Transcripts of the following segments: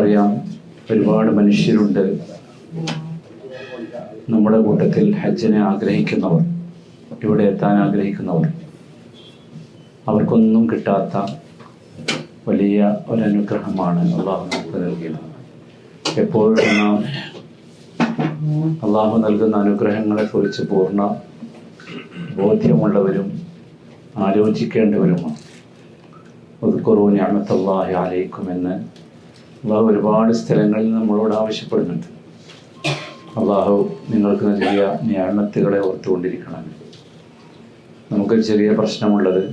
നമുക്കറിയാം ഒരുപാട് മനുഷ്യരുണ്ട്. നമ്മുടെ കൂട്ടത്തിൽ ഹജ്ജിനെ ആഗ്രഹിക്കുന്നവർ ഇവിടെ എത്താൻ ആഗ്രഹിക്കുന്നവർ. അവർക്കൊന്നും കിട്ടാത്ത വലിയ ഒരനുഗ്രഹമാണ് അള്ളാഹു നമുക്ക് നൽകിയത്. എപ്പോഴും നാം അള്ളാഹു നൽകുന്ന അനുഗ്രഹങ്ങളെക്കുറിച്ച് പൂർണ ബോധ്യമുള്ളവരും ആലോചിക്കേണ്ടവരുമാണ്. ഒതുക്കുറു ഞാമത്തല്ലാഹി ആലയിക്കുമെന്ന് അള്ളാഹു ഒരുപാട് സ്ഥലങ്ങളിൽ നമ്മളോട് ആവശ്യപ്പെടുന്നുണ്ട്. അള്ളാഹു നിങ്ങൾക്ക് നൽകിയ ഞാണത്തുകളെ ഓർത്തുകൊണ്ടിരിക്കണം. നമുക്കൊരു ചെറിയ പ്രശ്നമുള്ളത്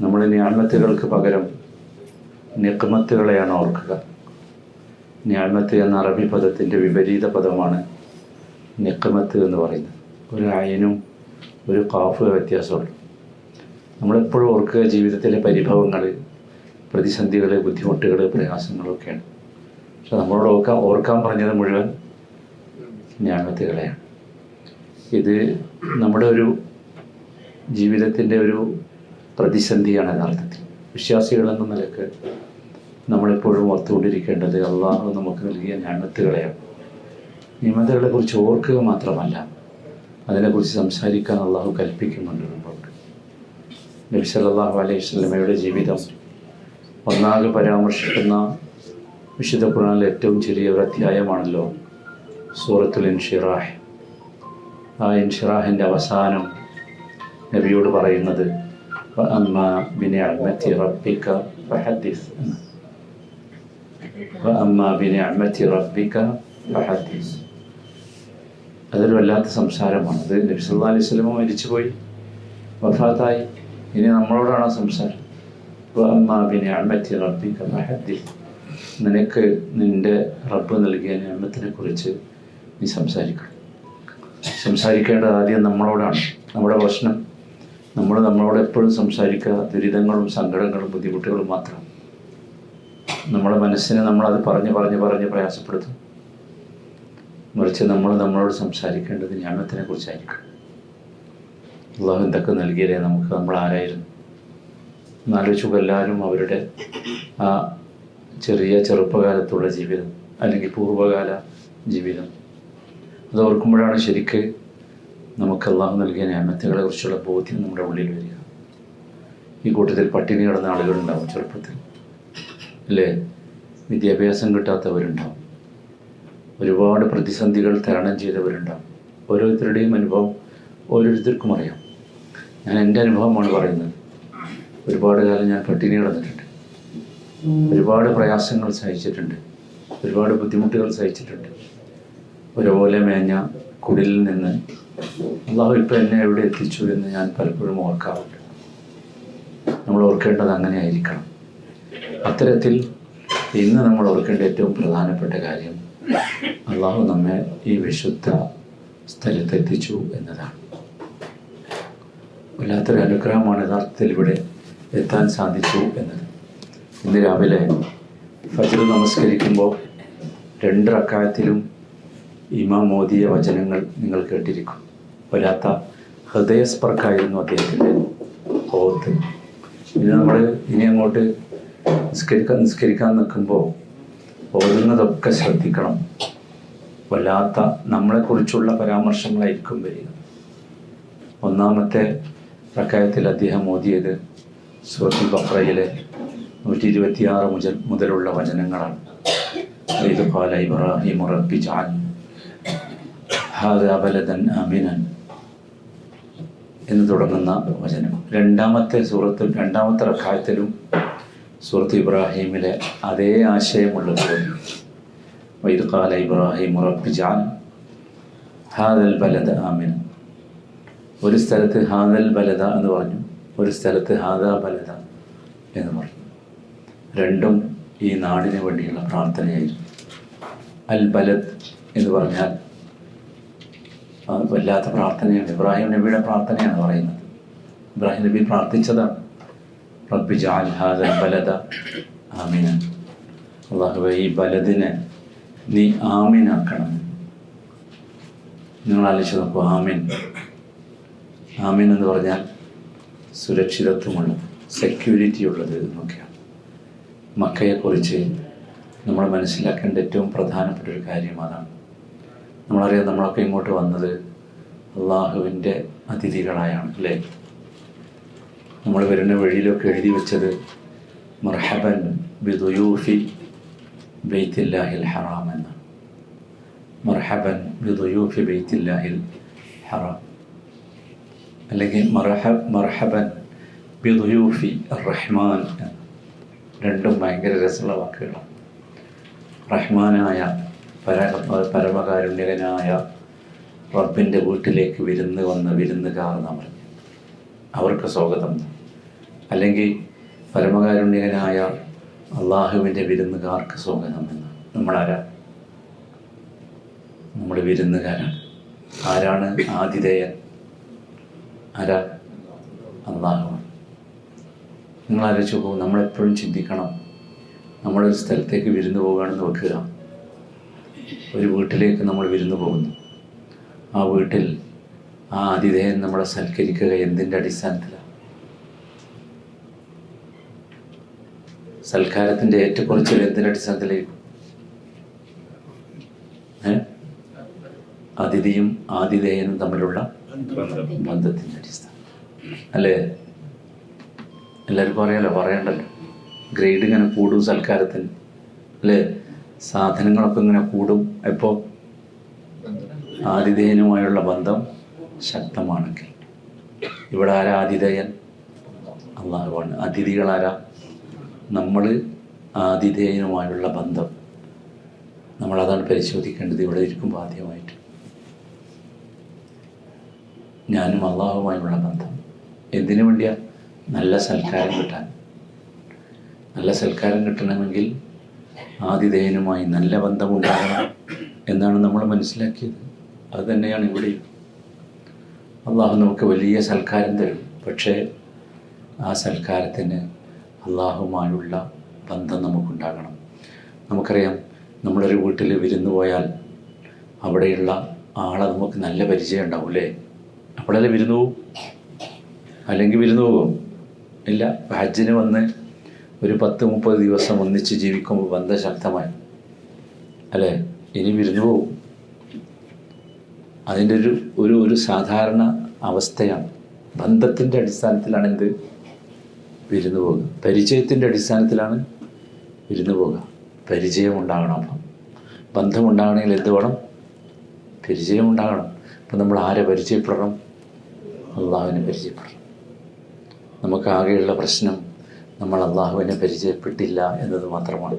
നമ്മൾ ഞാണത്തുകൾക്ക് പകരം നിക്മത്തുകളെയാണ് ഓർക്കുക. ഞാമത്ത് എന്ന അറബി പദത്തിന്റെ വിപരീത പദമാണ് നിക്മത്ത് എന്ന് പറയുന്നത്. ഒരു അയനും ഒരു കാഫ് വ്യത്യാസമുള്ളൂ നമ്മളെപ്പോഴും ഓർക്കുക ജീവിതത്തിലെ പരിഭവങ്ങൾ പ്രതിസന്ധികൾ ബുദ്ധിമുട്ടുകൾ പ്രയാസങ്ങളൊക്കെയാണ്. പക്ഷെ നമ്മളോട് ഓർക്കാൻ ഓർക്കാൻ പറഞ്ഞത് മുഴുവൻ ഞാനത്തുകളെയാണ് ഇത് നമ്മുടെ ഒരു ജീവിതത്തിന്റെ ഒരു പ്രതിസന്ധിയാണ് യഥാർത്ഥത്തിൽ. വിശ്വാസികൾ എന്ന നിലയ്ക്ക് നമ്മളെപ്പോഴും ഓർത്തുകൊണ്ടിരിക്കേണ്ടത് അള്ളാഹു നമുക്ക് നൽകിയ ഞാമത്തുകളെയാണ് നിയമതകളെ കുറിച്ച് ഓർക്കുക മാത്രമല്ല അതിനെക്കുറിച്ച് സംസാരിക്കാൻ അള്ളാഹു കൽപ്പിക്കുന്നുണ്ട് നമ്മളോട്. നബി സല്ലല്ലാഹു അലൈഹി സ്വലമയുടെ ജീവിതം ഒന്നാകെ പരാമർശിക്കുന്ന വിശുദ്ധ ഖുർആനിലെ ഏറ്റവും ചെറിയ ഒരു അധ്യായമാണല്ലോ സൂറത്തുൽ ഇൻഷിറാഹ്. ആ ഇൻഷിറാഹിന്റെ അവസാനം നബിയോട് പറയുന്നത് അതൊരു വല്ലാത്ത സംസാരമാണ്. അത് നബി സല്ലല്ലാഹു അലൈഹി സ്വലമ മരിച്ചുപോയി വഫാത്തായി. ഇനി നമ്മളോടാണ് സംസാരം? നിനക്ക് നിന്റെ റബ്ബ് നൽകിയ നിയമത്തിനെ കുറിച്ച് നീ സംസാരിക്കണം. സംസാരിക്കേണ്ടത് ആദ്യം നമ്മളോടാണ്. നമ്മുടെ പ്രശ്നം. നമ്മൾ നമ്മളോട് എപ്പോഴും സംസാരിക്കുക ദുരിതങ്ങളും സങ്കടങ്ങളും ബുദ്ധിമുട്ടുകളും മാത്രം. നമ്മുടെ മനസ്സിനെ നമ്മളത് പറഞ്ഞ് പറഞ്ഞ് പറഞ്ഞ് പ്രയാസപ്പെടുത്തും. മറിച്ച് നമ്മൾ നമ്മളോട് സംസാരിക്കേണ്ടത് ഞാമത്തിനെ കുറിച്ചായിരിക്കും. അള്ളാഹു എന്തൊക്കെ നൽകിയതേ നമുക്ക് നമ്മൾ ആരായിരുന്നു? എന്നാലോചിച്ചു എല്ലാവരും അവരുടെ ആ ചെറിയ ചെറുപ്പകാലത്തുള്ള ജീവിതം അല്ലെങ്കിൽ പൂർവകാല ജീവിതം. അത് ഓർക്കുമ്പോഴാണ് ശരിക്ക് നമുക്ക് അള്ളാഹു നൽകിയ നിയമത്തുകളെ കുറിച്ചുള്ള ബോധ്യം നമ്മുടെ ഉള്ളിൽ വരിക. ഈ കൂട്ടത്തിൽ പട്ടിണി കിടന്ന ആളുകളുണ്ടാവും ചെറുപ്പത്തിൽ. അല്ലേ? വിദ്യാഭ്യാസം കിട്ടാത്തവരുണ്ടാവും. ഒരുപാട് പ്രതിസന്ധികൾ തരണം ചെയ്തവരുണ്ടാവും. ഓരോരുത്തരുടെയും അനുഭവം ഓരോരുത്തർക്കും അറിയാം. ഞാൻ എന്റെ അനുഭവമാണ് പറയുന്നത്. ഒരുപാട് കാലം ഞാൻ പട്ടിണി കിടന്നിട്ടുണ്ട് ഒരുപാട് പ്രയാസങ്ങൾ സഹിച്ചിട്ടുണ്ട്. ഒരുപാട് ബുദ്ധിമുട്ടുകൾ സഹിച്ചിട്ടുണ്ട്. ഒരുപോലെ മേഞ്ഞ കുടിലിൽ നിന്ന് അള്ളാഹു ഇപ്പം എന്നെ എവിടെ എത്തിച്ചു? എന്ന് ഞാൻ പലപ്പോഴും ഓർക്കാറുണ്ട്. നമ്മൾ ഓർക്കേണ്ടത് അങ്ങനെ ആയിരിക്കണം അത്തരത്തിൽ ഇന്ന് നമ്മൾ ഓർക്കേണ്ട ഏറ്റവും പ്രധാനപ്പെട്ട കാര്യം അള്ളാഹു നമ്മെ ഈ വിശുദ്ധ സ്ഥലത്തെത്തിച്ചു എന്നതാണ്. വല്ലാത്തൊരു അനുഗ്രഹമാണ് യഥാർത്ഥത്തിൽ ഇവിടെ എത്താൻ സാധിച്ചു എന്നത് ഇന്ന് രാവിലെ ഫജർ നമസ്കരിക്കുമ്പോൾ രണ്ട് റക്കായത്തിലും ഇമാം മോദിയ വചനങ്ങൾ നിങ്ങൾ കേട്ടിരിക്കും. വരാത്ത ഹൃദയസ്പർക്കായിരുന്നു അദ്ദേഹത്തിന്റെ ഓത്ത് പിന്നെ നമ്മൾ ഇനി അങ്ങോട്ട് നിസ്കരിക്കാൻ നിസ്കരിക്കാൻ നിൽക്കുമ്പോൾ ഓതുന്നതൊക്കെ ശ്രദ്ധിക്കണം. വല്ലാത്ത നമ്മളെക്കുറിച്ചുള്ള പരാമർശങ്ങളായിരിക്കും വരിക. ഒന്നാമത്തെ പ്രക്കായത്തിൽ അദ്ദേഹം ഓതിയത് സൂറത്തുൽ ബഹ്റയിലെ നൂറ്റി ഇരുപത്തിയാറ് മുതൽ മുതലുള്ള വചനങ്ങളാണ്. ഇത് ഇബ്രാഹിം ഉറപ്പി ജാൻ ഹാദാ അമിനൻ എന്ന് തുടങ്ങുന്ന വചനം. രണ്ടാമത്തെ സൂറത്തും രണ്ടാമത്തെ റഖായത്തിലും സൂറത്ത് ഇബ്രാഹിമിലെ അതേ ആശയമുള്ളത് ചോദ്യം വൈദ് കാല ഇബ്രാഹിം ഉറപ്പിജാൻ ഹാദൽ ബലദ ആമിന ഒരു സ്ഥലത്ത് ഹാദൽ ബലദ എന്ന് പറഞ്ഞു. ഒരു സ്ഥലത്ത് ഹാദാ ബലദ എന്ന് പറഞ്ഞു. രണ്ടും ഈ നാടിന് വേണ്ടിയുള്ള പ്രാർത്ഥനയായിരുന്നു. അൽ ബലദ് എന്ന് പറഞ്ഞാൽ വല്ലാത്ത പ്രാർത്ഥനയാണ്. ഇബ്രാഹിം നബിയുടെ പ്രാർത്ഥനയാണ് പറയുന്നത്. ഇബ്രാഹിം നബി പ്രാർത്ഥിച്ചതാണ്. റബ്ബി ജാൽ ഹാദൽ ബലദ ആമിന അള്ളാഹുവെ ഈ ബലദിനെ നീ ആമിനാക്കണം. നിങ്ങൾ ആലോചിച്ച് നോക്കൂ ആമിൻ. ആമിൻ എന്ന് പറഞ്ഞാൽ സുരക്ഷിതത്വമുള്ളത് സെക്യൂരിറ്റി ഉള്ളത് എന്നൊക്കെയാണ്. മക്കയെക്കുറിച്ച് നമ്മൾ മനസ്സിലാക്കേണ്ട ഏറ്റവും പ്രധാനപ്പെട്ട ഒരു കാര്യം അതാണ്. നമ്മളറിയാം നമ്മളൊക്കെ ഇങ്ങോട്ട് വന്നത് അള്ളാഹുവിന്റെ അതിഥികളായാണ് അല്ലേ? നമ്മൾ വരുന്ന വഴിയിലൊക്കെ എഴുതി വെച്ചത് മർഹബൻ ബിദുയൂഫി ബെയ്ത്തില്ലാഹിൽ ഹറാം എന്നാണ്. മർഹബൻ ബിദുയൂഫി ബെയ്ത്തില്ലാഹിൽ ഹറാം. അല്ലെങ്കിൽ മർഹബ് മർഹബൻ ബിദുയൂഫി റഹ്മാൻ രണ്ടും ഭയങ്കര രസമുള്ള വാക്കുകളാണ്. റഹ്മാനായ പര പരമകാരുണ്യകനായ റബ്ബിന്റെ വീട്ടിലേക്ക് വിരുന്ന് വന്ന വിരുന്നുകാർ നമ്മൾ. അവർക്ക് സ്വാഗതം. അല്ലെങ്കിൽ പരമകാരുണ്യകനായ അള്ളാഹുവിന്റെ വിരുന്നുകാർക്ക് സ്വാഗതം എന്ന്. നമ്മളാരാ? നമ്മൾ വിരുന്നുകാരാണ്. ആരാണ് ആതിഥേയൻ? ആരാ? അള്ളാഹുവാണ് നിങ്ങൾ ആലോചിച്ച് പോകും നമ്മളെപ്പോഴും ചിന്തിക്കണം. നമ്മളൊരു സ്ഥലത്തേക്ക് വിരുന്നു പോകുകയാണെന്ന് വെക്കുക ഒരു വീട്ടിലേക്ക് നമ്മൾ വിരുന്നു പോകുന്നു. ആ വീട്ടിൽ ആ ആതിഥേയൻ നമ്മളെ സൽക്കരിക്കുക എന്തിന്റെ അടിസ്ഥാനത്തിലാണ് സൽക്കാരത്തിന്റെ ഏറ്റക്കുറച്ചിൽ എന്തിന്റെ അടിസ്ഥാനത്തിലായിരിക്കും? അതിഥിയും ആതിഥേയനും തമ്മിലുള്ള ബന്ധത്തിന്റെ അടിസ്ഥാനം. അല്ലേ? എല്ലാവർക്കും അറിയാലോ പറയണ്ടല്ലോ. ഗ്രേഡ് ഇങ്ങനെ കൂടും സൽക്കാരത്തിന്. അല്ലേ? സാധനങ്ങളൊക്കെ ഇങ്ങനെ കൂടും. എപ്പോൾ ആതിഥേയനുമായുള്ള ബന്ധം ശക്തമാണെങ്കിൽ. ഇവിടെ ആരാ ആതിഥേയൻ? അള്ളാഹുവാണ്. അതിഥികളാരാ? നമ്മൾ ആതിഥേയനുമായുള്ള ബന്ധം. നമ്മളതാണ് പരിശോധിക്കേണ്ടത്. ഇവിടെ ഇരിക്കുമ്പോൾ ആദ്യമായിട്ട്. ഞാനും അള്ളാഹുമായുള്ള ബന്ധം എന്തിനു വേണ്ടിയാ? നല്ല സൽക്കാരം കിട്ടാൻ. നല്ല സൽക്കാരം കിട്ടണമെങ്കിൽ ആതിഥേയനുമായി നല്ല ബന്ധമുണ്ടാകണം എന്നാണ് നമ്മൾ മനസ്സിലാക്കിയത്. അത് തന്നെയാണ് ഇവിടെയും. അള്ളാഹു നമുക്ക് വലിയ സൽക്കാരം തരും. പക്ഷേ ആ സൽക്കാരത്തിന് അള്ളാഹുമായുള്ള ബന്ധം നമുക്കുണ്ടാകണം. നമുക്കറിയാം നമ്മളൊരു വീട്ടിൽ വിരുന്ന് പോയാൽ അവിടെയുള്ള ആളെ നമുക്ക് നല്ല പരിചയം ഉണ്ടാവും അല്ലേ അപ്പോഴല്ലേ വിരുന്ന് പോവും. അല്ലെങ്കിൽ വിരുന്ന് പോകും. ഇല്ല ഹജ്ജിന് വന്ന് ഒരു പത്ത് മുപ്പത് ദിവസം ഒന്നിച്ച് ജീവിക്കുമ്പോൾ ബന്ധം ശക്തമായി. അല്ലേ? ഇനി വിരുന്ന് പോകും. അതിന്റെ ഒരു ഒരു ഒരു സാധാരണ അവസ്ഥയാണ്. ബന്ധത്തിന്റെ അടിസ്ഥാനത്തിലാണ് എന്ത്? വിരുന്ന് പോകുക പരിചയത്തിന്റെ അടിസ്ഥാനത്തിലാണ് വിരുന്ന് പോകുക. പരിചയം ഉണ്ടാകണം അപ്പം. ബന്ധമുണ്ടാകണമെങ്കിൽ എന്ത് വേണം? പരിചയം ഉണ്ടാകണം അപ്പം നമ്മൾ ആരെ പരിചയപ്പെടണം? അള്ളാഹുവിനെ പരിചയപ്പെടും നമുക്കാകെയുള്ള പ്രശ്നം നമ്മൾ അള്ളാഹുവിനെ പരിചയപ്പെട്ടില്ല എന്നത് മാത്രമാണ്.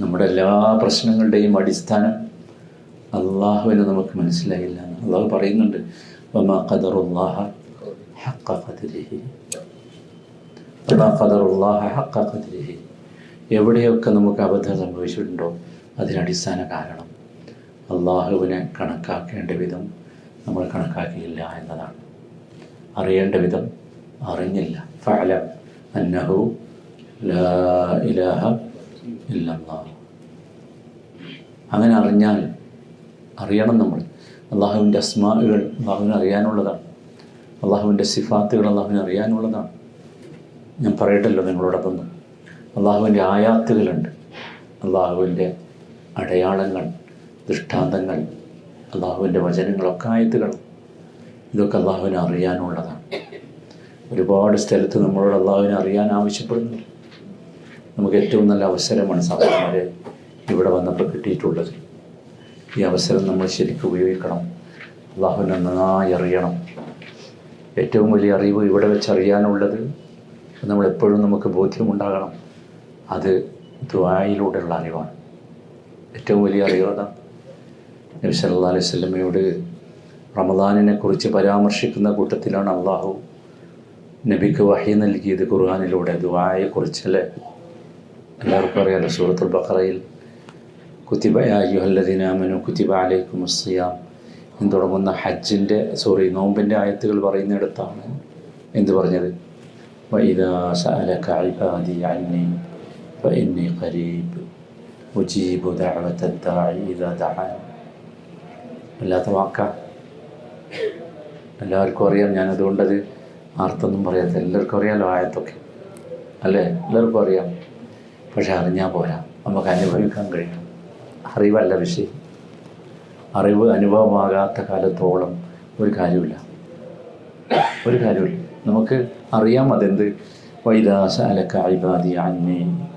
നമ്മുടെ എല്ലാ പ്രശ്നങ്ങളുടെയും അടിസ്ഥാനം അള്ളാഹുവിനെ നമുക്ക് മനസ്സിലായില്ല അള്ളാഹു പറയുന്നുണ്ട്. എവിടെയൊക്കെ നമുക്ക് അബദ്ധം സംഭവിച്ചിട്ടുണ്ടോ അതിനടിസ്ഥാന കാരണം അള്ളാഹുവിനെ കണക്കാക്കേണ്ട വിധം നമ്മൾ കണക്കാക്കിയില്ല എന്നതാണ്. അറിയേണ്ട വിധം അറിഞ്ഞില്ല. ഫലം അന്നഹു ഇലാഹ ഇല്ലല്ലാഹ്. അങ്ങനെ അറിഞ്ഞാൽ അറിയണം നമ്മൾ. അള്ളാഹുവിന്റെ അസ്മാകൾ അള്ളാഹുവിനെ അറിയാനുള്ളതാണ്. അള്ളാഹുവിന്റെ സിഫാത്തുകൾ അള്ളാഹുവിനെ അറിയാനുള്ളതാണ്. ഞാൻ പറയട്ടല്ലോ നിങ്ങളോടൊപ്പം. അള്ളാഹുവിന്റെ ആയാത്തുകളുണ്ട്. അള്ളാഹുവിന്റെ അടയാളങ്ങൾ ദൃഷ്ടാന്തങ്ങൾ അള്ളാഹുവിന്റെ വചനങ്ങളൊക്കെ ആയത്തുകൾ. ഇതൊക്കെ അള്ളാഹുവിനെ അറിയാനുള്ളതാണ്. ഒരുപാട് സ്ഥലത്ത് നമ്മളോട് അള്ളാഹുവിനെ അറിയാൻ ആവശ്യപ്പെടുന്നുണ്ട്. നമുക്ക് ഏറ്റവും നല്ല അവസരമാണ് സഹോദരന്മാരെ ഇവിടെ വന്നപ്പോൾ കിട്ടിയിട്ടുള്ളത്. ഈ അവസരം നമ്മൾ ശരിക്കും ഉപയോഗിക്കണം. അള്ളാഹുവിനെ നന്നായി അറിയണം. ഏറ്റവും വലിയ അറിവ് ഇവിടെ വെച്ച് അറിയാനുള്ളത് നമ്മളെപ്പോഴും നമുക്ക് ബോധ്യമുണ്ടാകണം. അത് ദ്വായിലൂടെയുള്ള അറിവാണ്. ഏറ്റവും വലിയ അറിവ് അതാണ്. നബി സല്ലാ അലൈഹി സ്വലമയോട് റമദാനിനെ കുറിച്ച് പരാമർശിക്കുന്ന കൂട്ടത്തിലാണ് അള്ളാഹു നബിക്ക് വഹി നൽകിയത് ഖുർഹാനിലൂടെ ഖുർആാനിലൂടെ. കുറിച്ചല്ലേ എല്ലാവർക്കും അറിയാലോ സൂറത്തുൽ ബഹ്റയിൽ കുത്തിബ അയ്യുഹല്ലദീനാമനു കുത്തിബ അലൈക്കും മുസ്സിയാം എന്ന് തുടങ്ങുന്ന ഹജ്ജിന്റെ സോറി നോമ്പിന്റെ ആയത്തുകൾ പറയുന്നിടത്താണ് എന്ത് പറഞ്ഞത്? ഇതാ ഉജീബു ദഅവത വല്ലാത്ത വാക്കാണ് എല്ലാവർക്കും അറിയാം ഞാനതുകൊണ്ടത് ആർത്തൊന്നും പറയാത്ത എല്ലാവർക്കും അറിയാമല്ലോ ആയത്തൊക്കെ. അല്ലേ? എല്ലാവർക്കും അറിയാം. പക്ഷെ അറിഞ്ഞാൽ പോരാ. നമുക്ക് അനുഭവിക്കാൻ കഴിയണം അറിവല്ല വിഷയം. അറിവ് അനുഭവമാകാത്ത കാലത്തോളം ഒരു കാര്യമില്ല. ഒരു കാര്യമില്ല. നമുക്ക് അറിയാം അതെന്ത്? വൈദാസ ബാധി അൻമേ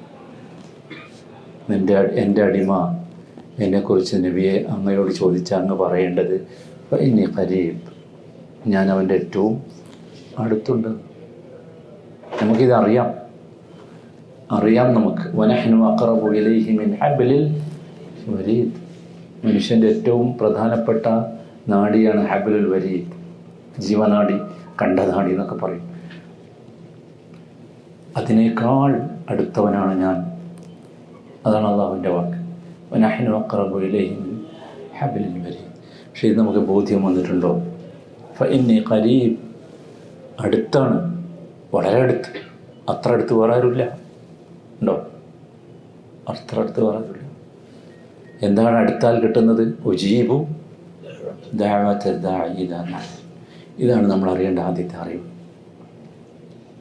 എന്റെ എന്റെ അടിമ എന്നെക്കുറിച്ച് നബിയെ അങ്ങയോട് ചോദിച്ച അങ്ങ് പറയേണ്ടത് ഇനി കരീബ് ഞാൻ അവന്റെ ഏറ്റവും അടുത്തുണ്ട്. നമുക്കിത് അറിയാം നമുക്ക്. വനഹനു മിൻ ഹബ്ലിൽ വരീദ്. മനുഷ്യന്റെ ഏറ്റവും പ്രധാനപ്പെട്ട നാടിയാണ് ഹബലുൽ വരീദ്. ജീവനാടി കണ്ടനാടി എന്നൊക്കെ പറയും. അതിനേക്കാൾ അടുത്തവനാണ് ഞാൻ. അതാണ് അള്ളാഹുവിന്റെ വാക്ക്. വനഹ്നു അഖറബു ഹബിലിൻ വരെയും പക്ഷേ ഇത് നമുക്ക് ബോധ്യം വന്നിട്ടുണ്ടോ? ഫഇന്നി ഇന്നി ഖരീബ് അടുത്താണ്. വളരെ അടുത്ത്. അത്ര അടുത്ത് ആരുമില്ല. ഉണ്ടോ? അത്ര അടുത്ത് ആരുമില്ല. എന്താണ് അടുത്താൽ കിട്ടുന്നത്? ഉജീബു. ഇതാണ് നമ്മൾ അറിയേണ്ട ആദ്യത്തെ അറിവ്.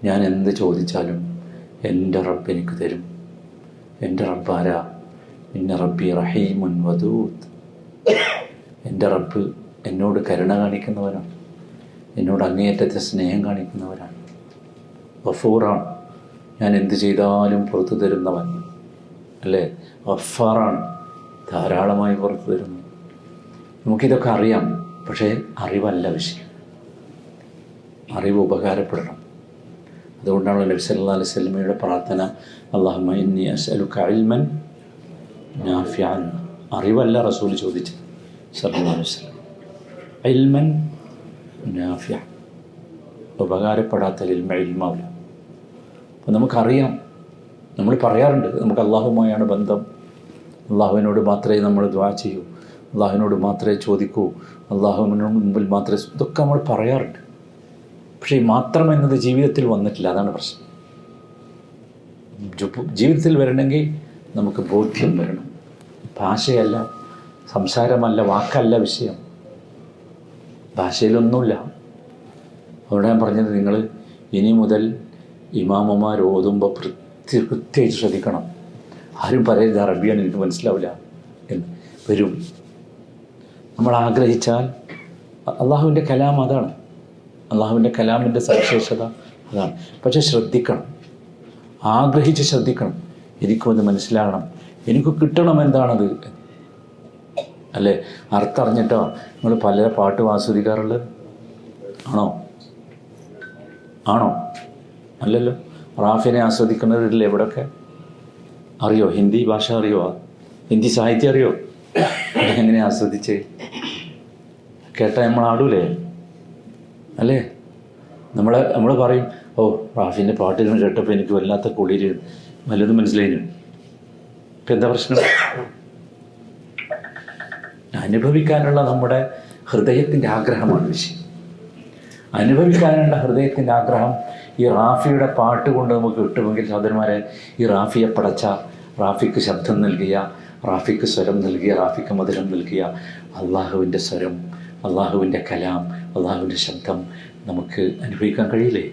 ഞാൻ എന്ത് ചോദിച്ചാലും എന്റെ റബ്ബ് എനിക്ക് തരും. എന്റെ റബ്ബാര ഇന്ന റബ്ബി റഹീമുൻ വദൂദ് എന്റെ റബ്ബ് എന്നോട് കരുണ കാണിക്കുന്നവരാണ് എന്നോട് അങ്ങേയറ്റത്തെ സ്നേഹം കാണിക്കുന്നവരാണ് ഗഫൂറാണ്. ഞാൻ എന്ത് ചെയ്താലും പുറത്തു തരുന്നവൻ. അല്ലേ? ഗഫാറാണ്. ധാരാളമായി പുറത്തു തരുന്നു. നമുക്കിതൊക്കെ അറിയാം. പക്ഷേ അറിവല്ല വിഷയം. അറിവ് ഉപകാരപ്പെടണം. അതുകൊണ്ടാണ് നബി സല്ലല്ലാഹു അലൈഹി വസല്ലമയുടെ പ്രാർത്ഥന അല്ലാഹുമ്മ ഇന്നി അസ്അലുക ഇൽമൻ നാഫിഅൻ അറിവല്ല റസൂൽ ചോദിച്ചത്. വസല്ലം. ഇൽമൻ നാഫിഅ ഉപകാരപ്പെടാത്ത ഇൽമ ഇൽമാവില്ല അപ്പം നമുക്കറിയാം. നമ്മൾ പറയാറുണ്ട് നമുക്ക് അള്ളാഹുമായാണ് ബന്ധം. അള്ളാഹുവിനോട് മാത്രമേ നമ്മൾ ദ്വാ ചെയ്യൂ. അള്ളാഹുവിനോട് മാത്രമേ ചോദിക്കൂ. അള്ളാഹുവിനോട് മുമ്പിൽ മാത്രമേ ഇതൊക്കെ നമ്മൾ പറയാറുണ്ട്. പക്ഷേ മാത്രം എന്നത് ജീവിതത്തിൽ വന്നിട്ടില്ല. അതാണ് പ്രശ്നം. ജീവിതത്തിൽ വരണമെങ്കിൽ നമുക്ക് ബോധ്യം വരണം. ഭാഷയല്ല സംസാരമല്ല വാക്കല്ല വിഷയം. ഭാഷയിലൊന്നുമില്ല. അവിടെ ഞാൻ പറഞ്ഞത് നിങ്ങൾ ഇനി മുതൽ ഇമാമമാർ ഓതുമ്പോൾ പ്രത്യേക പ്രത്യേകിച്ച് ശ്രദ്ധിക്കണം. ആരും പറയരുത് അറബിയാണ് എനിക്ക് മനസ്സിലാവില്ല എന്ന്. വരും. നമ്മൾ ആഗ്രഹിച്ചാൽ അള്ളാഹുവിന്റെ കലാം അതാണ്. അള്ളാഹുവിന്റെ കലാമിന്റെ സവിശേഷത അതാണ്. പക്ഷെ ശ്രദ്ധിക്കണം. ആഗ്രഹിച്ച് ശ്രദ്ധിക്കണം. എനിക്കും അത് മനസ്സിലാകണം. എനിക്ക് കിട്ടണം എന്താണത്? അല്ലേ? അർത്ഥറിഞ്ഞിട്ടോ? നിങ്ങൾ പല പാട്ടും ആസ്വദിക്കാറുള്ളത്? ആണോ? ആണോ? അല്ലല്ലോ. റാഫിനെ ആസ്വദിക്കുന്നവരില്ലേ എവിടെയൊക്കെ അറിയോ? ഹിന്ദി ഭാഷ അറിയോ? ഹിന്ദി സാഹിത്യം അറിയോ? എങ്ങനെ ആസ്വദിച്ച്? കേട്ടാൽ നമ്മൾ ആടൂലേ? അല്ലേ? നമ്മളെ നമ്മൾ പറയും ഓ റാഫിന്റെ പാട്ടുകൾ കേട്ടപ്പോൾ എനിക്ക് വല്ലാത്ത കുളിര്. വല്ലതും മനസ്സിലായില്ല ഇപ്പം എന്താ പ്രശ്നം? അനുഭവിക്കാനുള്ള നമ്മുടെ ഹൃദയത്തിന്റെ ആഗ്രഹമാണ് വിഷയം. അനുഭവിക്കാനുള്ള ഹൃദയത്തിന്റെ ആഗ്രഹം ഈ റാഫിയുടെ പാട്ട് കൊണ്ട് നമുക്ക് കിട്ടുമെങ്കിൽ സഹോദരന്മാരെ ഈ റാഫിയെ പടച്ച റാഫിക്ക് ശബ്ദം നൽകിയ റാഫിക്ക് സ്വരം നൽകിയ റാഫിക്ക് മധുരം നൽകിയ അള്ളാഹുവിന്റെ സ്വരം അള്ളാഹുവിന്റെ കലാം അള്ളാഹുവിന്റെ ശബ്ദം നമുക്ക് അനുഭവിക്കാൻ കഴിയില്ലേ?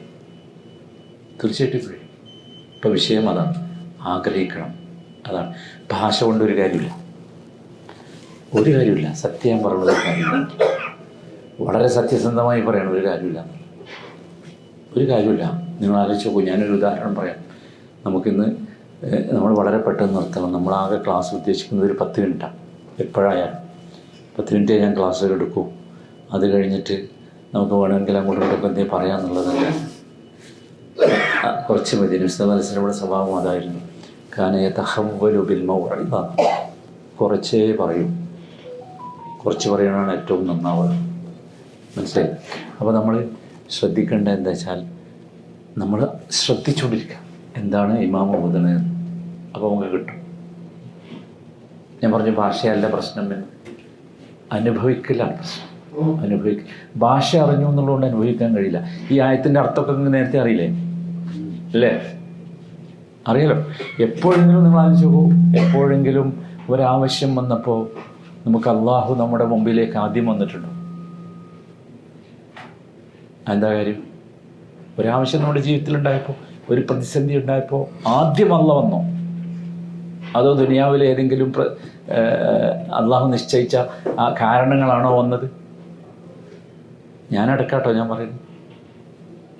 തീർച്ചയായിട്ടും ഇപ്പോൾ വിഷയം അതാണ് ആഗ്രഹിക്കണം. അതാണ്. ഭാഷ കൊണ്ടൊരു കാര്യമില്ല. ഒരു കാര്യമില്ല. സത്യം പറയുന്നത് കാര്യമില്ല. വളരെ സത്യസന്ധമായി പറയണം. ഒരു കാര്യമില്ല. ഒരു കാര്യമില്ല. നിങ്ങൾ ആലോചിച്ച് നോക്കൂ. ഞാനൊരു ഉദാഹരണം പറയാം. നമുക്കിന്ന് നമ്മൾ വളരെ പെട്ടെന്ന് നിർത്തണം. നമ്മളാകെ ക്ലാസ് ഉദ്ദേശിക്കുന്നത് ഒരു പത്ത് മിനിറ്റാണ് എപ്പോഴായാലും. പത്ത് മിനിറ്റേ ഞാൻ ക്ലാസ് എടുക്കും. അത് കഴിഞ്ഞിട്ട് നമുക്ക് വേണമെങ്കിൽ അങ്ങോട്ടും ഇങ്ങോട്ടും എന്തെങ്കിലും പറയാമെന്നുള്ളതല്ല കുറച്ച് മതി. നിസ്തമത്സരയുടെ സ്വഭാവം അതായിരുന്നു. കാനയെ തഹവലു ബിൽ മൗഇദ. കുറച്ചേ പറയൂ. കുറച്ച് പറയാനാണ് ഏറ്റവും നന്നാവുക. മനസ്സിലായി? അപ്പോൾ നമ്മൾ ശ്രദ്ധിക്കേണ്ട എന്താ വെച്ചാൽ നമ്മൾ ശ്രദ്ധിച്ചുകൊണ്ടിരിക്കുക. എന്താണ് ഇമാമ ഓതുന്നത്? അപ്പോൾ നമുക്ക് കിട്ടും. ഞാൻ പറഞ്ഞു ഭാഷയല്ല പ്രശ്നം എന്ന്. അനുഭവിക്കലാണ് പ്രശ്നം. അനുഭവിക്ക ഭാഷ അറിഞ്ഞു എന്നുള്ളതുകൊണ്ട് അനുഭവിക്കാൻ കഴിയില്ല. ഈ ആയത്തിന്റെ അർത്ഥമൊക്കെ നേരത്തെ അറിയില്ലേ? അല്ലേ അറിയാലോ. എപ്പോഴെങ്കിലും നിങ്ങൾ ആലോചിച്ച് പോകും എപ്പോഴെങ്കിലും ഒരാവശ്യം വന്നപ്പോൾ നമുക്ക് അള്ളാഹു നമ്മുടെ മുമ്പിലേക്ക് ആദ്യം വന്നിട്ടുണ്ടോ? എന്താ കാര്യം? ഒരാവശ്യം നമ്മുടെ ജീവിതത്തിൽ ഉണ്ടായപ്പോൾ ഒരു പ്രതിസന്ധി ഉണ്ടായപ്പോൾ ആദ്യം അല്ല വന്നോ? അതോ ദുനിയാവിലെ ഏതെങ്കിലും അള്ളാഹു നിശ്ചയിച്ച ആ കാരണങ്ങളാണോ വന്നത്? ഞാനടക്കാട്ടോ ഞാൻ പറയുന്നത്.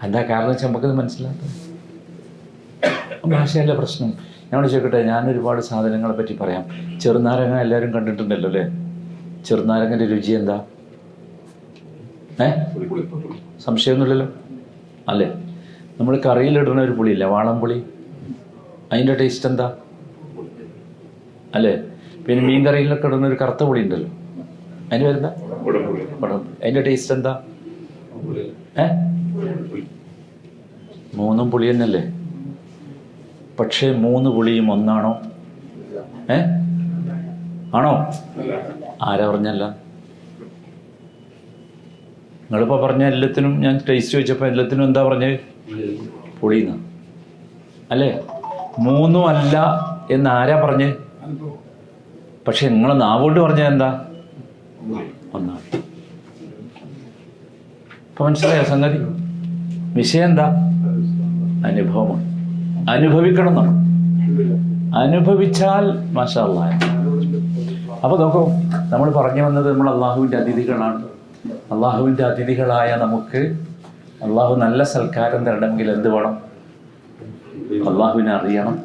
എന്താ കാരണം വെച്ചാൽ നമുക്കത് മനസ്സിലാത്തത് ഭാഷയല്ല പ്രശ്നം? ഞാൻ ചോദിക്കട്ടെ ഞാൻ ഒരുപാട് സാധനങ്ങളെ പറ്റി പറയാം. ചെറുനാരങ്ങ എല്ലാവരും കണ്ടിട്ടുണ്ടല്ലോ അല്ലേ? ചെറുനാരങ്ങന്റെ രുചി എന്താ? ഏ? സംശയമൊന്നുമില്ലല്ലോ? അല്ലേ? നമ്മൾ കറിയിലിടുന്ന ഒരു പുളിയില്ല? വാളംപുളി. അതിന്റെ ടേസ്റ്റ് എന്താ? അല്ലേ? പിന്നെ മീൻ കറിയിലൊക്കെ ഇടുന്ന ഒരു കറുത്ത പുളി ഉണ്ടല്ലോ. അതിന് വരുന്ന അതിന്റെ ടേസ്റ്റ് എന്താ? ഏ? മൂന്നും പുളി പക്ഷേ മൂന്ന് പുളിയും ഒന്നാണോ? ഏ? ആണോ? ആരാ പറഞ്ഞല്ല? നിങ്ങളിപ്പോൾ പറഞ്ഞ എല്ലാത്തിനും ഞാൻ ടേസ്റ്റ് ചോദിച്ചപ്പോൾ എല്ലാത്തിനും എന്താ പറഞ്ഞത് പുളിന്ന്. അല്ലേ? മൂന്നും അല്ല എന്ന് ആരാ പറഞ്ഞ്? പക്ഷെ നിങ്ങൾ നാവുകൊണ്ട് പറഞ്ഞത് എന്താ? ഒന്നാണ്. ഇപ്പൊ മനസ്സിലായോ സംഗതി? വിഷയം എന്താ? അനുഭവമാണ്. അനുഭവിക്കണം നമ്മൾ അനുഭവിച്ചാൽ മാഷാല്ല അപ്പോൾ നോക്കൂ നമ്മൾ പറഞ്ഞു വന്നത് നമ്മൾ അള്ളാഹുവിന്റെ അതിഥികളാണ്. അള്ളാഹുവിന്റെ അതിഥികളായ നമുക്ക് അള്ളാഹു നല്ല സൽക്കാരം തരണമെങ്കിൽ എന്ത് വേണം? അള്ളാഹുവിനെ അറിയണം.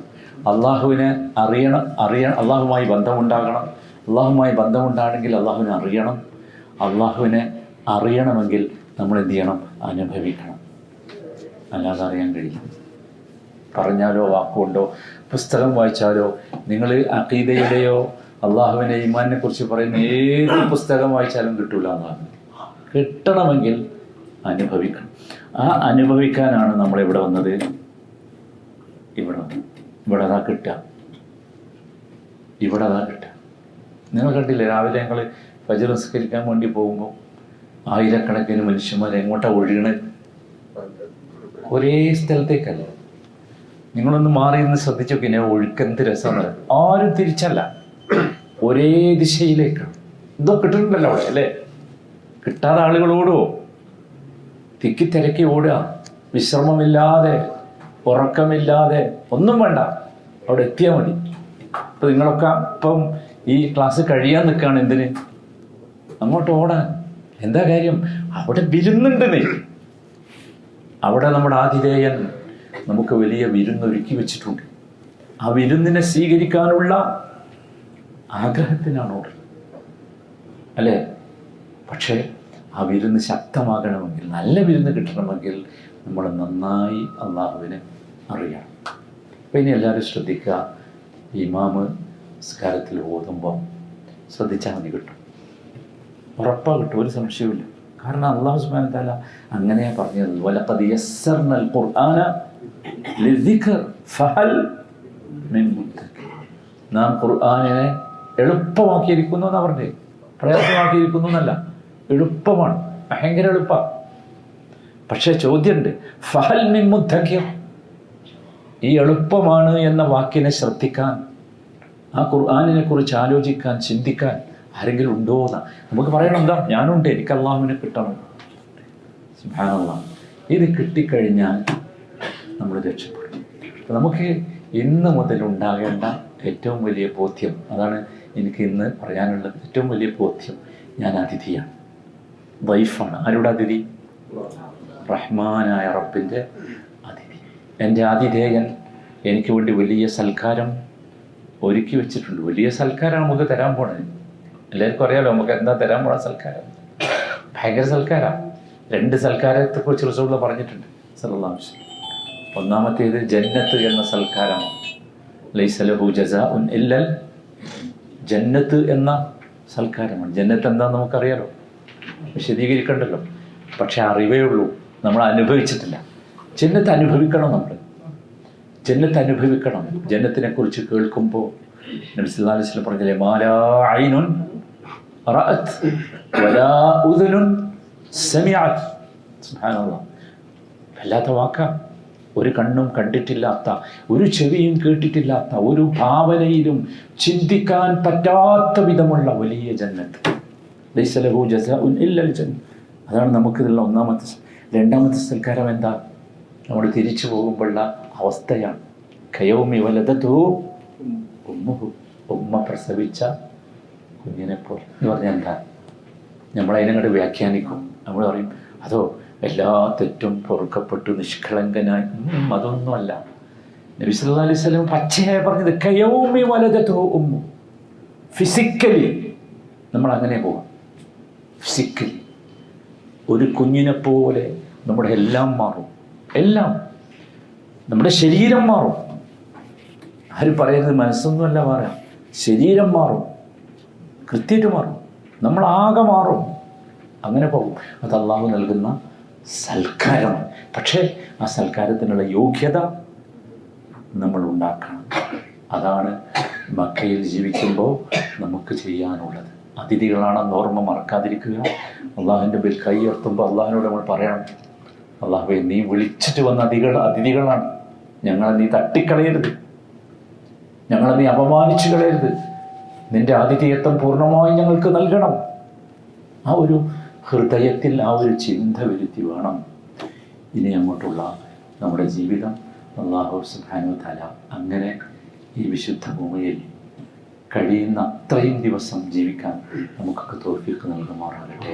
അള്ളാഹുവിനെ അറിയണം അറിയണം അള്ളാഹുമായി ബന്ധമുണ്ടാകണം. അള്ളാഹുമായി ബന്ധമുണ്ടാണെങ്കിൽ അള്ളാഹുവിനെ അറിയണം. അള്ളാഹുവിനെ അറിയണമെങ്കിൽ നമ്മൾ എന്ത് ചെയ്യണം? അനുഭവിക്കണം. അല്ലാതെ അറിയാൻ കഴിയില്ല. പറഞ്ഞാലോ വാക്കുകൊണ്ടോ പുസ്തകം വായിച്ചാലോ നിങ്ങൾ അഖീദയുടെയോ അള്ളാഹുവിന്റെ ഈമാനെ കുറിച്ച് പറയുന്ന ഏത് പുസ്തകം വായിച്ചാലും കിട്ടൂല എന്നാണ്. കിട്ടണമെങ്കിൽ അനുഭവിക്കണം. ആ അനുഭവിക്കാനാണ് നമ്മൾ ഇവിടെ വന്നത്. ഇവിടെ. ഇവിടെ അതാ കിട്ടുക. ഇവിടെ അതാ കിട്ടുക. നിങ്ങൾ കണ്ടില്ലേ രാവിലെ ഞങ്ങൾ ഫജർ വേണ്ടി പോകുമ്പോൾ ആയിരക്കണക്കിന് മനുഷ്യന്മാർ എങ്ങോട്ടാണ് ഒഴുകണത് ഒരേ സ്ഥലത്തേക്കല്ല. നിങ്ങളൊന്ന് മാറി നിന്ന് ശ്രദ്ധിച്ചു പിന്നെ ഒഴുക്കെന്ത് രസമാണ് ആരും തിരിച്ചല്ല. ഒരേ ദിശയിലേക്കാണ് ഇതൊക്കെ കിട്ടുന്നുണ്ടല്ലോ അവിടെ അല്ലേ? കിട്ടാതെ ആളുകളോടോ തിക്കി തിരക്കി ഓടുക. വിശ്രമമില്ലാതെ ഉറക്കമില്ലാതെ ഒന്നും വേണ്ട. അവിടെ എത്തിയാൽ മതി. ഇപ്പം നിങ്ങളൊക്കെ ഇപ്പം ഈ ക്ലാസ് കഴിയാൻ നിൽക്കുകയാണ് എന്തിന്? അങ്ങോട്ട് ഓടാൻ. എന്താ കാര്യം? അവിടെ വിരുന്നുണ്ട് നീ. അവിടെ നമ്മുടെ ആതിഥേയൻ നമുക്ക് വലിയ വിരുന്നൊരുക്കി വെച്ചിട്ടുണ്ട്. ആ വിരുന്നിനെ സ്വീകരിക്കാനുള്ള ആഗ്രഹത്തിനാണ് ഓർഡർ. അല്ലേ? പക്ഷേ ആ വിരുന്ന് ശക്തമാകണമെങ്കിൽ നല്ല വിരുന്ന് കിട്ടണമെങ്കിൽ നമ്മൾ നന്നായി അള്ളാഹുവിനെ അറിയണം. അപ്പം ഇനി എല്ലാവരും ശ്രദ്ധിക്കുക ഇമാമ് സ്കാരത്തിൽ ഓതുമ്പോൾ ശ്രദ്ധിച്ചാൽ മതി കിട്ടും. ഉറപ്പാ കിട്ടും ഒരു സംശയവുമില്ല. കാരണം അള്ളാഹു സുബാന താല അങ്ങനെയാണ് അങ്ങനെയാ പറഞ്ഞത്. വലഖദ് യസ്സർനൽ ഖുർആന ലിദ്ദിക്ർ ഫഹൽ നാം ഖുർആാനിനെ എളുപ്പമാക്കിയിരിക്കുന്നു എന്ന് പറഞ്ഞു. പ്രയാസമാക്കിയിരിക്കുന്നു എന്നല്ല എളുപ്പമാണ്. ഭയങ്കര എളുപ്പമാണ് പക്ഷേ ചോദ്യമുണ്ട് ഫഹൽ മിൻ ഈ എളുപ്പമാണ് എന്ന വാക്കിനെ ശ്രദ്ധിക്കാൻ ആ ഖുർആാനിനെ കുറിച്ച് ആലോചിക്കാൻ ചിന്തിക്കാൻ ആരെങ്കിലും ഉണ്ടോ എന്ന്. നമുക്ക് പറയണം എന്താ? ഞാനുണ്ട് എനിക്ക് അള്ളാഹുവിനെ കിട്ടണം. ഇത് കിട്ടിക്കഴിഞ്ഞാൽ നമ്മൾ രക്ഷപ്പെടും. അപ്പം നമുക്ക് ഇന്ന് മുതൽ ഉണ്ടാകേണ്ട ഏറ്റവും വലിയ ബോധ്യം അതാണ് എനിക്ക് ഇന്ന് പറയാനുള്ളത്. ഏറ്റവും വലിയ ബോധ്യം ഞാൻ അതിഥിയാണ്. വൈഫാണ്. ആരുടെ അതിഥി? റഹ്മാനായ റബ്ബിന്റെ അതിഥി. എന്റെ ആതിഥേയൻ എനിക്ക് വേണ്ടി വലിയ സൽക്കാരം ഒരുക്കി വെച്ചിട്ടുണ്ട്. വലിയ സൽക്കാരം നമുക്ക് തരാൻ പോണത്. എല്ലാവർക്കും അറിയാലോ നമുക്ക് എന്താ തരാൻ പോണ സൽക്കാരം? ഭയങ്കര സൽക്കാരം. രണ്ട് സൽക്കാരത്തെക്കുറിച്ച് റിസോർട്ടിൽ പറഞ്ഞിട്ടുണ്ട്. വസല്ലം. ഒന്നാമത്തേത് ജന്നത്ത് എന്ന സൽക്കാരമാണ്. ലൈസലഹു ജസ ഉൻ ഇല്ലൽ ജന്നത്ത് എന്ന സൽക്കാരമാണ്. ജന്നത്ത് എന്താന്ന് നമുക്കറിയാലോ? വിശദീകരിക്കണ്ടല്ലോ. പക്ഷെ അറിവേ ഉള്ളൂ. നമ്മൾ അനുഭവിച്ചിട്ടില്ല. ജന്നത്ത് അനുഭവിക്കണം നമ്മൾ ജന്നത്ത് അനുഭവിക്കണം. ജന്നത്തിനെ കുറിച്ച് കേൾക്കുമ്പോൾ നബിസ്ലാസ്ലം പറഞ്ഞില്ലേ മാലാ ഐനുൻ വലാ ഉദുനുൻ സുബ്ഹാനല്ലാഹ് വല്ലാത്ത വാക്കാ. ഒരു കണ്ണും കണ്ടിട്ടില്ലാത്ത ഒരു ചെവിയും കേട്ടിട്ടില്ലാത്ത ഒരു ഭാവനയിലും ചിന്തിക്കാൻ പറ്റാത്ത വിധമുള്ള വലിയ ജന്നത്ത്. അതാണ് നമുക്കിതിലുള്ള ഒന്നാമത്തെ രണ്ടാമത്തെ സൽക്കാരം എന്താ? നമ്മൾ തിരിച്ചു പോകുമ്പോഴുള്ള അവസ്ഥയാണ്. കയോമി വലതോ ഉമ്മ ഉമ്മ പ്രസവിച്ച കുഞ്ഞിനെ പോലെ എന്ന് പറഞ്ഞാൽ എന്താ? നമ്മളതിനങ്ങോട്ട് വ്യാഖ്യാനിക്കും. നമ്മൾ പറയും അതോ എല്ലാ തെറ്റും പൊറുക്കപ്പെട്ട് നിഷ്കളങ്കനായി. അതൊന്നുമല്ല. നബി സല്ലല്ലാഹു അലൈഹി വസല്ലം പച്ചയായി പറഞ്ഞത് കയൗമി വലതോ ഉമ്മു. ഫിസിക്കലി നമ്മൾ അങ്ങനെ പോവാം. ഫിസിക്കലി ഒരു കുഞ്ഞിനെ പോലെ നമ്മുടെ എല്ലാം മാറും. എല്ലാം. നമ്മുടെ ശരീരം മാറും. ആരും പറയരുത് മനസ്സൊന്നുമല്ല മാറാം ശരീരം മാറും. കൃത്യമായിട്ട് മാറും. നമ്മളാകെ മാറും. അങ്ങനെ പോകും. അത് അള്ളാഹു നൽകുന്ന സൽക്കാരമാണ് പക്ഷേ ആ സൽക്കാരത്തിനുള്ള യോഗ്യത നമ്മൾ ഉണ്ടാക്കണം. അതാണ് മക്കയിൽ ജീവിക്കുമ്പോൾ നമുക്ക് ചെയ്യാനുള്ളത്. അതിഥികളാണ് ഓർമ്മ മറക്കാതിരിക്കുക. അള്ളാഹുവിന്റെ പേര് കൈ ഉയർത്തുമ്പോൾ അള്ളാഹിനോട് നമ്മൾ പറയണം അള്ളാഹുവെ നീ വിളിച്ചിട്ട് വന്ന അതികൾ അതിഥികളാണ്. ഞങ്ങളെ നീ തട്ടിക്കളയരുത്. ഞങ്ങളെ നീ അപമാനിച്ചു കളയരുത്. നിന്റെ ആതിഥേയത്വം പൂർണമായി ഞങ്ങൾക്ക് നൽകണം. ആ ഒരു ഹൃദയത്തിൽ ആ ഒരു ചിന്ത വരുത്തി വേണം ഇനി അങ്ങോട്ടുള്ള നമ്മുടെ ജീവിതം അള്ളാഹു സുബാനു തല അങ്ങനെ ഈ വിശുദ്ധ ഭൂമിയിൽ കഴിയുന്ന അത്രയും ദിവസം ജീവിക്കാൻ നമുക്കൊക്കെ തോൽപ്പിക്ക് നൽകുമാറാകട്ടെ.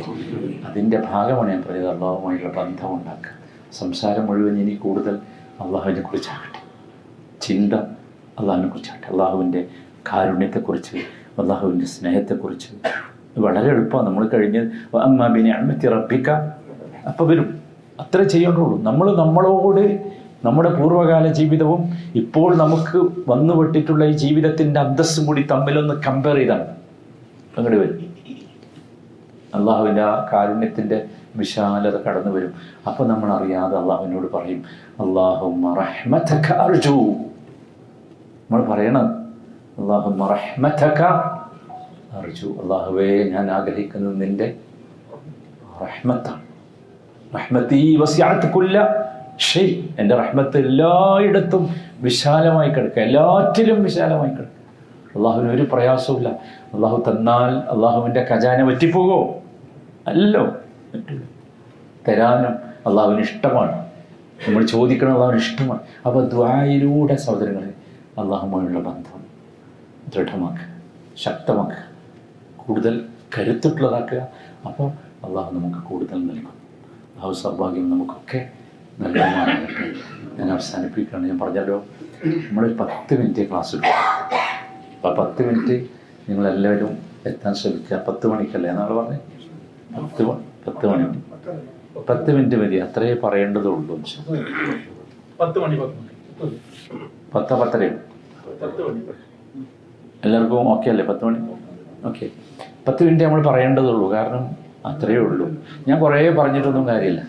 അതിന്റെ ഭാഗമാണ് ഞാൻ പറയുന്നത് അള്ളാഹുമായുള്ള ബന്ധം ഉണ്ടാക്കുക സംസാരം മുഴുവൻ ഇനി കൂടുതൽ അള്ളാഹുവിനെ കുറിച്ചാകട്ടെ. ചിന്ത അള്ളാഹുവിനെ കുറിച്ചാകട്ടെ. അള്ളാഹുവിന്റെ കാരുണ്യത്തെക്കുറിച്ച് അള്ളാഹുവിന്റെ സ്നേഹത്തെക്കുറിച്ച് വളരെ എളുപ്പമാണ്. നമ്മൾ കഴിഞ്ഞ് അമ്മാബിനെ അമ്മത്തി റബ്ബിക്ക അപ്പം വരും. അത്ര ചെയ്യേണ്ടുള്ളൂ നമ്മൾ നമ്മളോട് നമ്മുടെ പൂർവകാല ജീവിതവും ഇപ്പോൾ നമുക്ക് വന്നുപെട്ടിട്ടുള്ള ഈ ജീവിതത്തിന്റെ അന്തസ്സും കൂടി തമ്മിലൊന്ന് കമ്പയർ ചെയ്താണ് അങ്ങോട്ട് വരും. അള്ളാഹുവിന്റെ ആ കാരുണ്യത്തിന്റെ വിശാലത കടന്നു വരും. അപ്പോൾ നമ്മൾ അറിയാതെ അള്ളാഹുവിനോട് പറയും അള്ളാഹു നമ്മൾ പറയണം അള്ളാഹു അർജു അള്ളാഹുവേ ഞാൻ ആഗ്രഹിക്കുന്നത് നിന്റെ വസിയാത്ത് കുല്ല റഹ്മത്ത് എല്ലായിടത്തും വിശാലമായി കിടക്കുക. എല്ലാറ്റിലും വിശാലമായി കിടക്കുക. അള്ളാഹുവിന് ഒരു പ്രയാസവുമില്ല. അള്ളാഹു തന്നാൽ അള്ളാഹുവിന്റെ ഖജാന പറ്റിപ്പോകോ? അല്ലോ. തരാനും അള്ളാഹുവിന് ഇഷ്ടമാണ്. നമ്മൾ ചോദിക്കണം അള്ളാഹുവിന് ഇഷ്ടമാണ്. അപ്പോൾ ദ്വായിലൂടെ സഹോദരങ്ങളെ അള്ളാഹുമായുള്ള ബന്ധം ദൃഢമാക്കുക ശക്തമാക്കുക. കൂടുതൽ കരുത്തുള്ളതാക്കുക. അപ്പോൾ അള്ളാഹു നമുക്ക് കൂടുതൽ നൽകും. അള്ളാഹു സൗഭാഗ്യം നമുക്കൊക്കെ നൽകുന്നതാണ് ഞാൻ അവസാനിപ്പിക്കുകയാണ്. ഞാൻ പറഞ്ഞല്ലോ നമ്മളൊരു പത്ത് മിനിറ്റ് ക്ലാസ് എടുക്കും. അപ്പോൾ പത്ത് മിനിറ്റ് നിങ്ങളെല്ലാവരും എത്താൻ ശ്രമിക്കുക. പത്ത് മണിക്കല്ലേ എന്നാണ് പറഞ്ഞത് പത്ത് പത്ത് മണി. പത്ത് മിനിറ്റ് മതി. അത്രയേ പറയേണ്ടതുള്ളൂ. പത്ത് മണി പത്ത് പത്തരയോ? എല്ലാവർക്കും ഓക്കെ അല്ലേ? പത്ത് മണി? ഓക്കെ പത്ത് മിനിറ്റ് നമ്മൾ പറയേണ്ടതുള്ളൂ. കാരണം അത്രയേ ഉള്ളൂ. ഞാൻ കുറേ പറഞ്ഞിട്ടൊന്നും കാര്യമില്ല.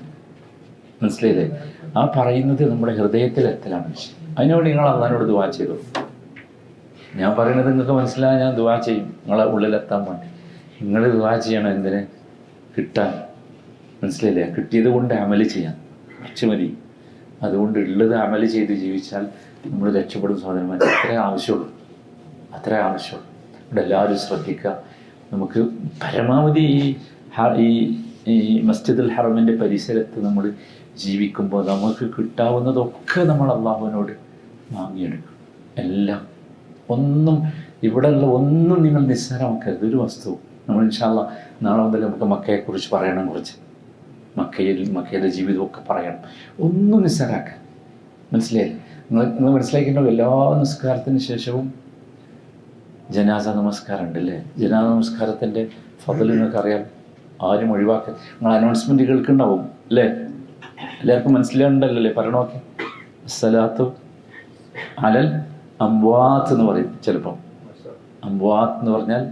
മനസ്സിലായില്ലേ? ആ പറയുന്നത് നമ്മുടെ ഹൃദയത്തിൽ എത്തലാണ്. അതിനുവേണ്ടി നിങ്ങൾ അള്ളഹാനോട് ദുവാ ചെയ്തു. ഞാൻ പറയുന്നത് നിങ്ങൾക്ക് മനസ്സിലായ ഞാൻ ദുവാ ചെയ്യും. നിങ്ങളെ ഉള്ളിലെത്താൻ വേണ്ടി. നിങ്ങൾ ദുവാ ചെയ്യണം എന്തിന്? കിട്ടാൻ. മനസ്സിലായില്ലേ? കിട്ടിയത് കൊണ്ട് അമൽ ചെയ്യാം. കുറച്ച് മതി. അതുകൊണ്ട് ഉള്ളത് അമൽ ചെയ്ത് ജീവിച്ചാൽ നമ്മൾ രക്ഷപ്പെടും സഹോദരന്മാർ അത്രേ ആവശ്യമുള്ളൂ. അത്രേ ആവശ്യമുള്ളൂ. എല്ലാവരും ശ്രദ്ധിക്കുക. നമുക്ക് പരമാവധി ഈ ഈ ഈ മസ്ജിദുൽ ഹറമിന്റെ പരിസരത്ത് നമ്മൾ ജീവിക്കുമ്പോൾ നമുക്ക് കിട്ടാവുന്നതൊക്കെ നമ്മൾ അള്ളാഹുവിനോട് വാങ്ങിയെടുക്കും. എല്ലാം. ഒന്നും ഇവിടെയുള്ള ഒന്നും നിങ്ങൾ നിസ്സാരമാക്കരുത്. ഒരു വസ്തു. നമ്മൾ ഇൻഷാല്ല നാളെ മുതൽ നമുക്ക് മക്കയെക്കുറിച്ച് പറയണം കുറച്ച്. മക്കയിൽ മക്കയുടെ ജീവിതമൊക്കെ പറയണം. ഒന്നും നിസ്സാരാക്കാൻ മനസ്സിലായില്ലേ? നിങ്ങൾ നിങ്ങൾ മനസ്സിലാക്കിയിട്ടുണ്ടോ എല്ലാ നിസ്കാരത്തിന് ശേഷവും ജനാസ നമസ്കാരം ഉണ്ട് അല്ലേ ജനാസ നമസ്കാരത്തിന്റെ ഫതിൽ നിങ്ങൾക്ക് അറിയാം ആരും ഒഴിവാക്കാൻ നിങ്ങൾ അനൗൺസ്മെന്റ് കേൾക്കുന്നുണ്ടാവും അല്ലേ? എല്ലാവർക്കും മനസ്സിലാവുന്നുണ്ടല്ലോ അല്ലേ? പറയണമൊക്കെ സലാത്തു അലൽ അംവാത്ത് എന്ന് പറയും ചിലപ്പം. അംവാത്ത് എന്ന് പറഞ്ഞാൽ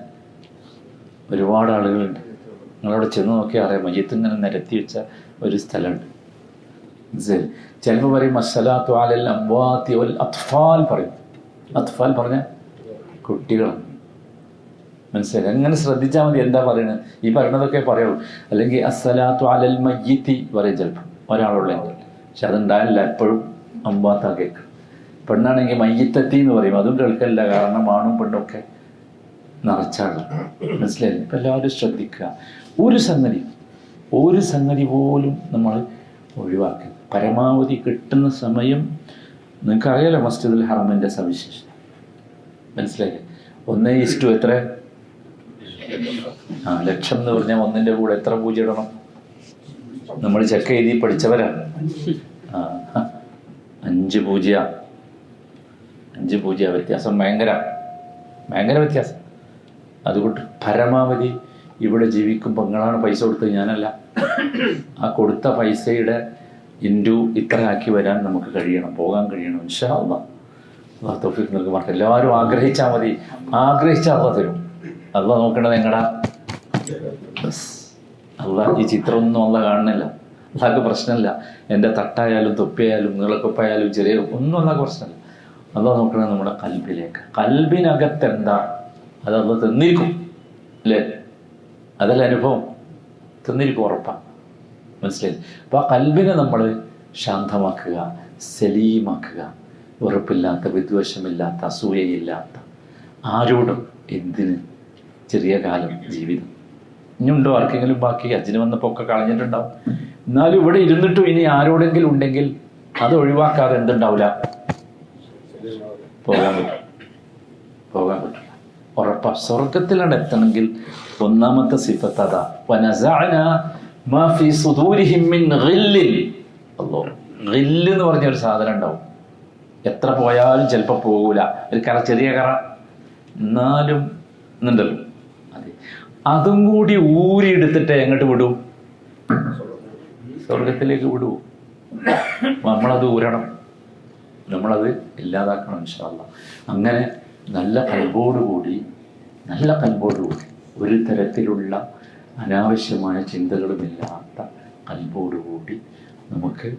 ഒരുപാട് ആളുകളുണ്ട്. നിങ്ങളവിടെ ചെന്ന് നോക്കിയാൽ അറിയാം മയ്യത്ത് ഇങ്ങനെ നിരത്തി വെച്ച ഒരു സ്ഥലമുണ്ട്. മനസ്സിലായി ചിലപ്പോൾ പറയും അസലാത്തു അലൽ അംവാത്തി വൽ അത്ഫാൽ പറയും. അത്ഫാൽ പറഞ്ഞാൽ കുട്ടികളാണ്. മനസ്സിലായി? അങ്ങനെ ശ്രദ്ധിച്ചാൽ മതി. എന്താ പറയുന്നത് ഈ പറയണതൊക്കെ പറയുള്ളൂ അല്ലെങ്കിൽ അസലാത്തു അലൽ മയ്യത്തി പറയും ചിലപ്പോൾ ഒരാളുള്ളെങ്കിൽ പക്ഷെ അതുണ്ടായില്ല എപ്പോഴും അമ്പാത്ത കേൾക്കും പെണ്ണാണെങ്കിൽ മയ്യത്തെത്തി എന്ന് പറയും. അതും കേൾക്കല്ല കാരണം ആണും പെണ്ണൊക്കെ നിറച്ചാണ്. മനസ്സിലായില്ലേ ഇപ്പം എല്ലാവരും ശ്രദ്ധിക്കുക. ഒരു സംഗതി. ഒരു സംഗതി പോലും നമ്മൾ ഒഴിവാക്കുക പരമാവധി കിട്ടുന്ന സമയം. നിങ്ങൾക്കറിയാലോ മസ്ജിദുൽ ഹറമിന്റെ സവിശേഷത. മനസ്സിലായില്ലേ ഒന്ന് ഇഷ്ടു എത്ര? ആ ലക്ഷം എന്ന് പറഞ്ഞാൽ ഒന്നിന്റെ കൂടെ എത്ര പൂജ ഇടണം? നമ്മൾ ചെക്ക് എഴുതി പഠിച്ചവരാണ്. ആ അഞ്ച് പൂജ അഞ്ച് പൂജ വ്യത്യാസം ഭയങ്കര. ഭയങ്കര വ്യത്യാസം. അതുകൊണ്ട് പരമാവധി ഇവിടെ ജീവിക്കും പെങ്ങളാണ് പൈസ കൊടുത്തത് ഞാനല്ല. ആ കൊടുത്ത പൈസയുടെ ഇന്റു ഇത്ര ആക്കി വരാൻ നമുക്ക് കഴിയണം പോകാൻ കഴിയണം ഇൻഷാ അള്ളാ. അള്ളാഹ് തൗഫീഖ് നൽകി മാറട്ടെ എല്ലാവരും ആഗ്രഹിച്ചാൽ മതി. ആഗ്രഹിച്ചാൽ അള്ള തരും. അള്ളാഹ് നോക്കണത് എങ്ങടാ? ബസ് അള്ളാഹ് ഈ ചിത്രമൊന്നും അല്ല കാണുന്നില്ല. അള്ളാഹ്ക്ക് പ്രശ്നമില്ല. എന്റെ തട്ടായാലും തൊപ്പിയായാലും നീളക്കൊപ്പായാലും ചെറിയ ഒന്നും അള്ളാഹ് പ്രശ്നമില്ല. അല്ല നോക്കണത് നമ്മുടെ കൽബിലേക്ക്. കൽബിനകത്ത് എന്താ അത് അള്ള തന്നിരിക്കും. അല്ലേ? അതല്ല അനുഭവം? തന്നിരിക്കും ഉറപ്പാണ് മനസ്സിലായി അപ്പോൾ ആ കൽബിനെ നമ്മൾ ശാന്തമാക്കുക സലീമാക്കുക ഉറപ്പില്ലാത്ത വിദ്വേഷമില്ലാത്ത അസൂയയില്ലാത്ത ആരോടും എന്തിന് ചെറിയ കാലം ജീവിതം? ഇനിയുണ്ടോ? ആർക്കെങ്കിലും ബാക്കി അജിന് വന്നപ്പോൾ ഒക്കെ കളഞ്ഞിട്ടുണ്ടാവും. എന്നാലും ഇവിടെ ഇരുന്നിട്ടും ഇനി ആരോടെങ്കിലും ഉണ്ടെങ്കിൽ അത് ഒഴിവാക്കാതെ എന്തുണ്ടാവില്ല പോകാൻ പറ്റും. പോകാൻ പറ്റില്ല ഉറപ്പാ. സ്വർഗത്തിലാണ് എത്തണമെങ്കിൽ ഒന്നാമത്തെ സിഫത്ത് അതാ. എന്ന് പറഞ്ഞ ഒരു സാധനം ഉണ്ടാവും. എത്ര പോയാലും ചിലപ്പോൾ പോകൂല ഒരു കറ ചെറിയ കറ എന്നാലും എന്നുണ്ടല്ലോ അതെ. അതും കൂടി ഊരിയെടുത്തിട്ട് എങ്ങോട്ട് വിടും? സ്വർഗത്തിലേക്ക് വിടൂ. നമ്മളത് ഊരണം. നമ്മളത് ഇല്ലാതാക്കണം ഇൻഷാല്ല അങ്ങനെ നല്ല കൽബോടുകൂടി നല്ല കൽബോടുകൂടി ഒരു തരത്തിലുള്ള അനാവശ്യമായ ചിന്തകളുമില്ലാത്ത കൽബോടുകൂടി നമുക്ക്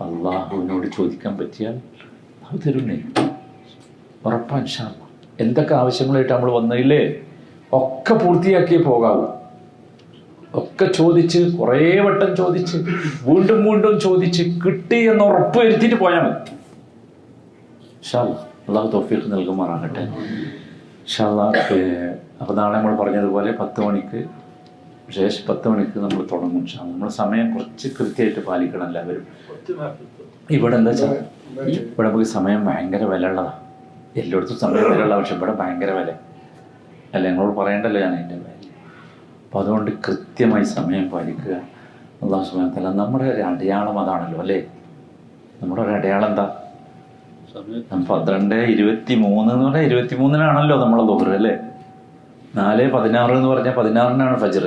അള്ളാഹുവിനോട് ചോദിക്കാൻ പറ്റിയാൽ തരുന്നേ ഉറപ്പാൻ ഇൻഷാല്ല എന്തൊക്കെ ആവശ്യങ്ങളായിട്ട് നമ്മൾ വന്നില്ലേ ഒക്കെ പൂർത്തിയാക്കിയേ പോകാവൂ. ഒക്കെ ചോദിച്ച് കുറേ വട്ടം ചോദിച്ച് വീണ്ടും വീണ്ടും ചോദിച്ച് കിട്ടി എന്ന് ഉറപ്പ് വരുത്തിയിട്ട് പോയാൽ മതി ഷാല്ല അള്ളാഹു തോഫീഖ് നൽകുമാറാകട്ടെ. ഷാല്ല അപ്പോൾ നാളെ നമ്മൾ പറഞ്ഞതുപോലെ പത്ത് മണിക്ക് ശേഷം പത്ത് മണിക്ക് നമ്മൾ തുടങ്ങും ഷാ നമ്മൾ സമയം കുറച്ച് കൃത്യമായിട്ട് പാലിക്കണം എല്ലാവരും. ഇവിടെ എന്താ വെച്ചാൽ ഇവിടെ നമുക്ക് സമയം ഭയങ്കര വില ഉള്ളതാണ് എല്ലായിടത്തും സമയം വില ഉള്ള പക്ഷെ ഇവിടെ ഭയങ്കര വില. അല്ല നിങ്ങളോട് പറയണ്ടല്ലോ ഞാൻ അതിന്റെ വില. അപ്പോൾ അതുകൊണ്ട് കൃത്യമായി സമയം പാലിക്കുക. അള്ളാഹു സുബാൻ തല നമ്മുടെ ഒരു അടയാളം അതാണല്ലോ അല്ലേ? നമ്മുടെ ഒരു അടയാളം എന്താ? പന്ത്രണ്ട് ഇരുപത്തി മൂന്ന് എന്ന് പറഞ്ഞാൽ ഇരുപത്തി മൂന്നിനാണല്ലോ നമ്മളെ ദുഹർ അല്ലേ? നാല് പതിനാറ് എന്ന് പറഞ്ഞാൽ പതിനാറിനാണ് ഫജർ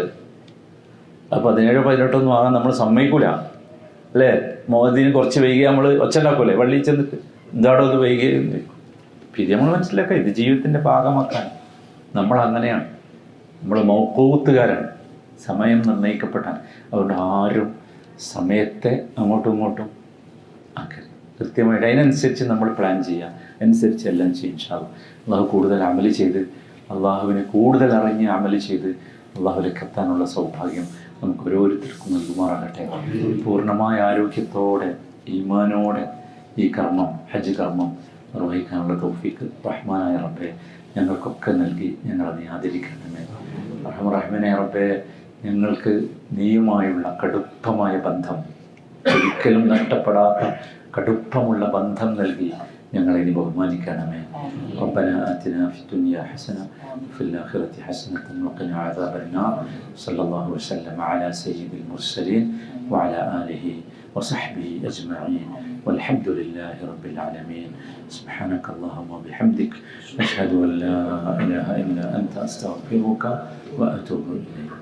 അപ്പം പതിനേഴ് പതിനെട്ടൊന്നും ആകാൻ നമ്മൾ സമ്മതിക്കൂല. അല്ലേ? മോദിന് കുറച്ച് വൈകി നമ്മൾ ഒച്ച ഉണ്ടാക്കൂലേ വള്ളി ചെന്നിട്ട് എന്താടോ അത് വൈകി? പിന്നെ നമ്മൾ മനസ്സിലാക്കുക ഇത് ജീവിതത്തിന്റെ ഭാഗമാക്കാൻ നമ്മൾ അങ്ങനെയാണ്. നമ്മൾ മൗക്കൂത്തുകാരാണ് സമയം നിർണയിക്കപ്പെട്ടാണ് അതുകൊണ്ട് ആരും സമയത്തെ അങ്ങോട്ടും ഇങ്ങോട്ടും ആക്കരുത്. കൃത്യമായിട്ട് അതിനനുസരിച്ച് നമ്മൾ പ്ലാൻ ചെയ്യുക അനുസരിച്ച് എല്ലാം ചെയ്യും അള്ളാഹു കൂടുതൽ അമൽ ചെയ്ത് അള്ളാഹുവിനെ കൂടുതൽ അറിഞ്ഞ് അമൽ ചെയ്ത് അള്ളാഹുലേക്ക് എത്താനുള്ള സൗഭാഗ്യം നമുക്ക് ഓരോരുത്തർക്കും നൽകുമാറാകട്ടെ. പൂർണമായ ആരോഗ്യത്തോടെ ഈമാനോടെ ഈ കർമ്മം ഹജ്ജ് കർമ്മം നിർവഹിക്കാനുള്ള തോഫിക്ക് റഹ്മാനായ റബ്ബെ ഞങ്ങൾക്കൊക്കെ നൽകി ഞങ്ങളതിനെ ആദരിക്കണമേ. റഹ്മ റഹ്മനെ റബ്ബെ ഞങ്ങൾക്ക് നീയുമായുള്ള കടുപ്പമായ ബന്ധം ഒരിക്കലും നഷ്ടപ്പെടാത്ത കടുപ്പമുള്ള ബന്ധം നൽകി ഞങ്ങളെ ഇനി ബഹുമാനിക്കണമേ ربنا آتنا في الدنيا حسنة وفي الآخرة حسنة وقنا عذاب النار صلى الله وسلم على سيد المرسلين وعلى آله وصحبه أجمعين والحمد لله رب العالمين سبحانك اللهم وبحمدك أشهد أن لا إله إلا أنت أستغفرك وأتوب إليك